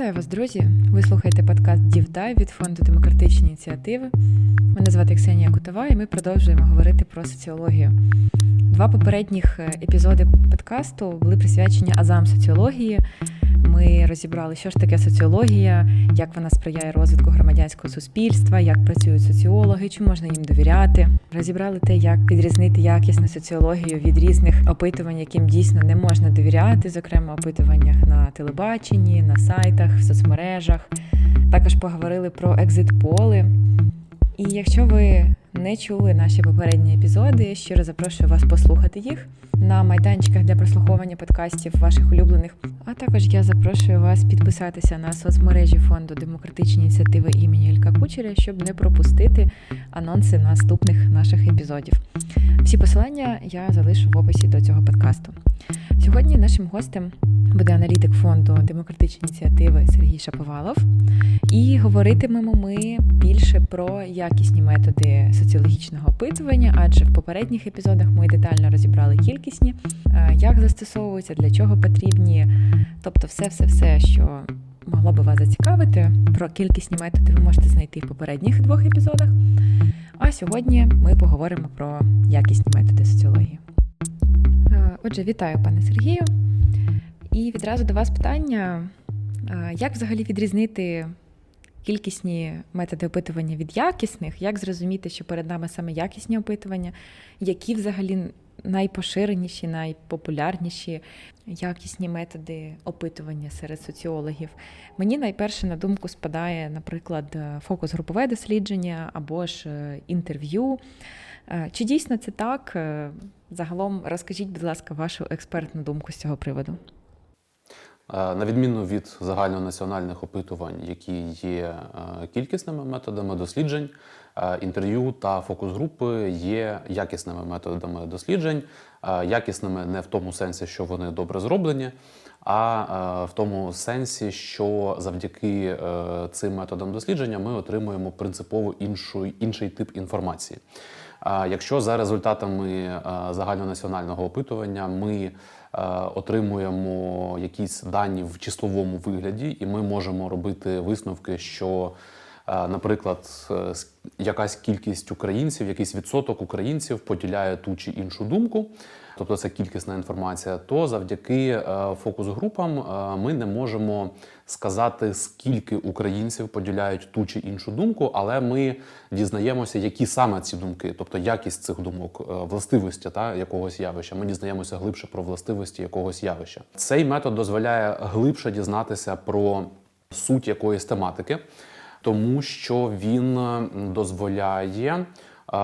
Вітаю вас, друзі! Ви слухаєте подкаст Дівдай від фонду демократичні ініціативи. Мене звати Ксенія Кутова, і ми продовжуємо говорити про соціологію. Два попередніх е, епізоди подкасту були присвячені азам соціології. Ми розібрали, що ж таке соціологія, як вона сприяє розвитку громадянського суспільства, як працюють соціологи, чи можна їм довіряти. Розібрали те, як відрізнити якісну соціологію від різних опитувань, яким дійсно не можна довіряти, зокрема опитуваннях на телебаченні, на сайтах, в соцмережах. Також поговорили про екзит-поли. І якщо ви не чули наші попередні епізоди, щиро запрошую вас послухати їх на майданчиках для прослуховування подкастів ваших улюблених. А також я запрошую вас підписатися на соцмережі фонду демократичні ініціативи імені Ілька Кучеря, щоб не пропустити анонси наступних наших епізодів. Всі посилання я залишу в описі до цього подкасту. Сьогодні нашим гостем буде аналітик фонду демократичні ініціативи Сергій Шаповалов. І говоритимемо ми більше про якісні методи соціологічного опитування, адже в попередніх епізодах ми детально розібрали кількісні, е, як застосовуються, для чого потрібні, тобто все-все-все, що могло би вас зацікавити. Про кількісні методи ви можете знайти в попередніх двох епізодах. А сьогодні ми поговоримо про якісні методи соціології. Е, Отже, вітаю, пане Сергію. І відразу до вас питання: як взагалі відрізнити кількісні методи опитування від якісних? Як зрозуміти, що перед нами саме якісні опитування, які взагалі найпоширеніші, найпопулярніші якісні методи опитування серед соціологів? Мені найперше на думку спадає, наприклад, фокус-групове дослідження або ж е, інтерв'ю. Е, Чи дійсно це так? Е, Загалом розкажіть, будь ласка, вашу експертну думку з цього приводу. Е, На відміну від загальнонаціональних опитувань, які є е, кількісними методами досліджень, е, інтерв'ю та фокус-групи є якісними методами досліджень, якісними не в тому сенсі, що вони добре зроблені, а в тому сенсі, що завдяки цим методам дослідження ми отримуємо принципово іншу, інший тип інформації. Якщо за результатами загальнонаціонального опитування ми отримуємо якісь дані в числовому вигляді, і ми можемо робити висновки, що, е, наприклад, е, якась кількість українців, якийсь відсоток українців поділяє ту чи іншу думку, тобто це кількісна інформація, то завдяки е, фокус-групам е, ми не можемо сказати, скільки українців поділяють ту чи іншу думку, але ми дізнаємося, які саме ці думки, тобто якість цих думок, властивості та якогось явища. Ми дізнаємося глибше про властивості якогось явища. Цей метод дозволяє глибше дізнатися про суть якоїсь тематики, тому що він е, дозволяє е,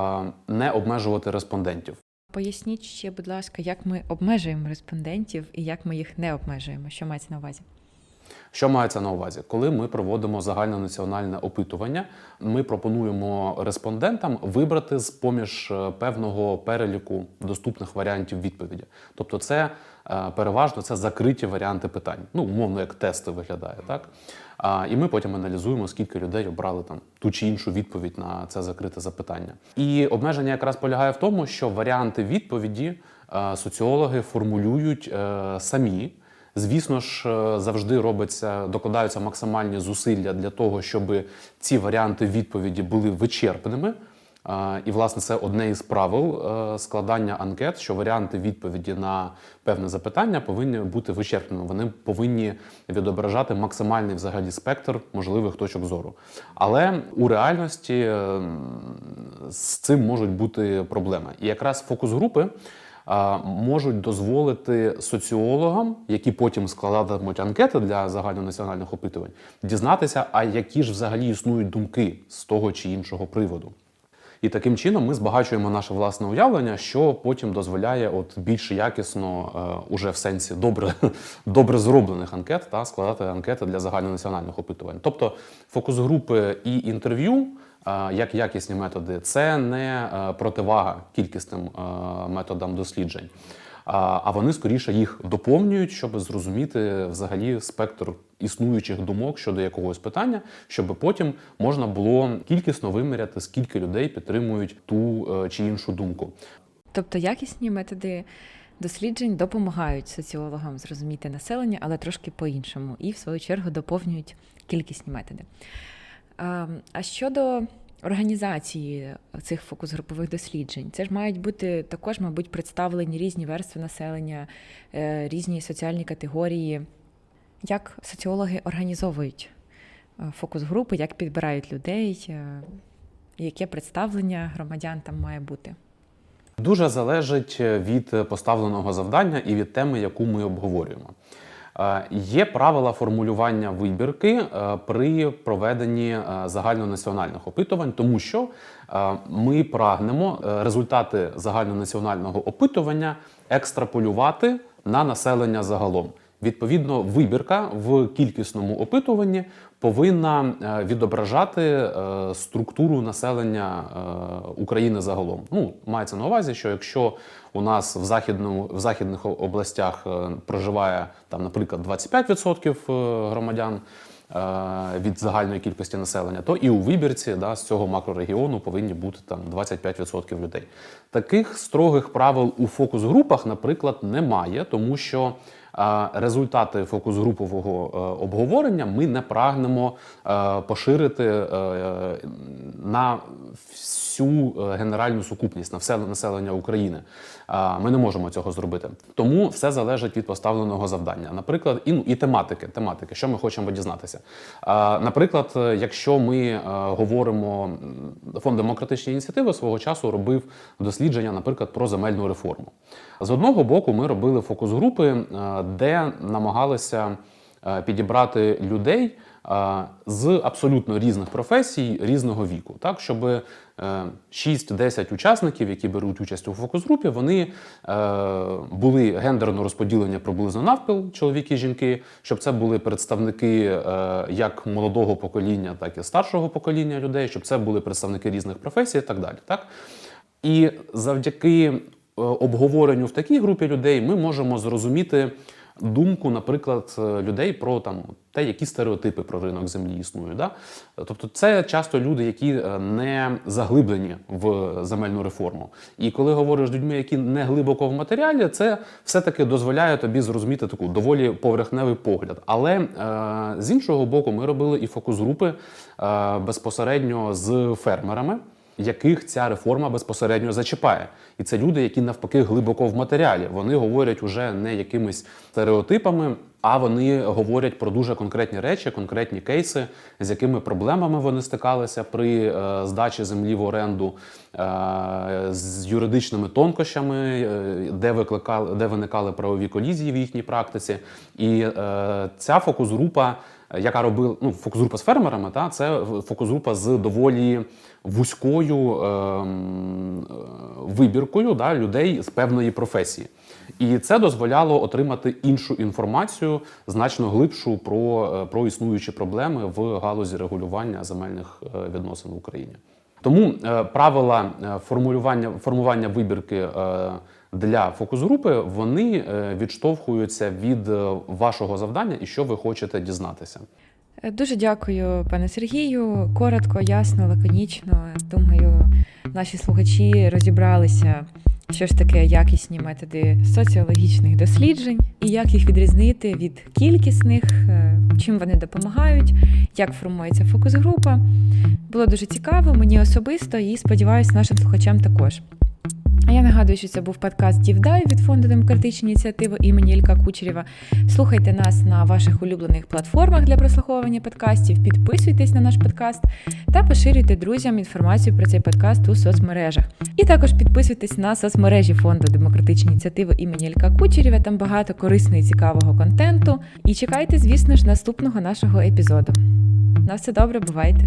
не обмежувати респондентів. Поясніть ще, будь ласка, як ми обмежуємо респондентів і як ми їх не обмежуємо. Що мається на увазі? Що мається на увазі? Коли ми проводимо загальнонаціональне опитування, ми пропонуємо респондентам вибрати з поміж е, певного переліку доступних варіантів відповіді. Тобто, це е, переважно це закриті варіанти питань. Ну, умовно, як тести виглядає, так? І ми потім аналізуємо, скільки людей обрали там ту чи іншу відповідь на це закрите запитання. І обмеження якраз полягає в тому, що варіанти відповіді е, соціологи формулюють самі. Звісно ж, е, завжди робиться, докладаються максимальні зусилля для того, щоб ці варіанти відповіді були вичерпними. І, власне, це одне із правил е, складання анкет, що варіанти відповіді на певне запитання повинні бути вичерпними. Вони повинні відображати максимальний взагалі спектр можливих точок зору. Але у реальності з цим можуть бути проблеми. І якраз фокус-групи а, можуть дозволити соціологам, які потім складатимуть анкети для загальнонаціональних опитувань, дізнатися, а які ж взагалі існують думки з того чи іншого приводу. І таким чином ми збагачуємо наше власне уявлення, що потім дозволяє от більш якісно, е, уже в сенсі добре, добре зроблених анкет та складати анкети для загальнонаціональних опитувань. Тобто фокус-групи і інтерв'ю е, як якісні методи, це не е, противага кількісним е, методам досліджень. А вони скоріше їх доповнюють, щоб зрозуміти взагалі спектр існуючих думок щодо якогось питання, щоб потім можна було кількісно виміряти, скільки людей підтримують ту е, чи іншу думку. Тобто якісні методи досліджень допомагають соціологам зрозуміти населення, але трошки по-іншому, і в свою чергу доповнюють кількісні методи. А щодо організації цих фокус-групових досліджень, це ж мають бути також, мабуть, представлені різні верстви населення, е, різні соціальні категорії. Як соціологи організовують е, фокус-групи, як підбирають людей, е, яке представлення громадян там має бути? Дуже залежить від поставленого завдання і від теми, яку ми обговорюємо. Е, є правила формулювання вибірки е, при проведенні е, загальнонаціональних опитувань, тому що ми прагнемо результати загальнонаціонального опитування екстраполювати на населення загалом. Відповідно, вибірка в кількісному опитуванні повинна е, відображати е, структуру населення е, України загалом. Ну, мається на увазі, що якщо у нас в західному в західних областях проживає там, наприклад, 25% громадян. Від загальної кількості населення, то і у вибірці да, з цього макрорегіону повинні бути там 25% людей. Таких строгих правил у фокус-групах, наприклад, немає, тому що результати фокус-групового е, обговорення ми не прагнемо е, поширити е, на всю генеральну сукупність на все населення України. Ми не можемо цього зробити. Тому все залежить від поставленого завдання. Наприклад, і, ну, і тематики, тематики, що ми хочемо дізнатися. Наприклад, якщо ми говоримо фонд демократичні ініціативи свого часу робив дослідження, наприклад, про земельну реформу. З одного боку, ми робили фокус-групи, де намагалися підібрати людей з абсолютно різних професій різного віку, так щоб 6-10 е, учасників, які беруть участь у фокус-групі, вони е, були гендерно розподілені приблизно навпіл чоловіки і жінки, щоб це були представники е, як молодого покоління, так і старшого покоління людей, щоб це були представники різних професій, і так далі. Так? І завдяки обговоренню в такій групі людей ми можемо зрозуміти думку, наприклад, людей про там те, які стереотипи про ринок землі існують. Да? Тобто, це часто люди, які е, не заглиблені в земельну реформу. І коли говориш з людьми, які не глибоко в матеріалі, це все-таки дозволяє тобі зрозуміти таку доволі поверхневий погляд. Але е, з іншого боку, ми робили і фокус групи е, безпосередньо з фермерами яких ця реформа безпосередньо зачіпає, і це люди, які навпаки глибоко в матеріалі. Вони говорять уже не якимись стереотипами, а вони говорять про дуже конкретні речі, конкретні кейси, з якими проблемами вони стикалися при е, здачі землі в оренду, е, з юридичними тонкощами, е, де викликали, де виникали правові колізії в їхній практиці, і ця фокус-група яка робила ну, фокус-група з фермерами, та це фокус-група з доволі вузькою ем, вибіркою да, людей з певної професії. І це дозволяло отримати іншу інформацію, значно глибшу про, е, про існуючі проблеми в галузі регулювання земельних е, відносин в Україні. Тому е, правила формулювання формування вибірки для фокус-групи вони відштовхуються від вашого завдання і що ви хочете дізнатися. Дуже дякую, пане Сергію. Коротко, ясно, лаконічно. Думаю, наші слухачі розібралися, що ж таке якісні методи соціологічних досліджень і як їх відрізнити від кількісних, чим вони допомагають, як формується фокус-група. Було дуже цікаво, мені особисто і сподіваюся, нашим слухачам також. А я нагадую, що це був подкаст Дівдай від фонду демократичні ініціативи імені Ілька Кучерєва. Слухайте нас на ваших улюблених платформах для прослуховування подкастів, підписуйтесь на наш подкаст та поширюйте друзям інформацію про цей подкаст у соцмережах. І також підписуйтесь на соцмережі фонду демократичні ініціативи імені Ілька Кучерєва. Там багато корисного і цікавого контенту. І чекайте, звісно ж, наступного нашого епізоду. На все добре, бувайте!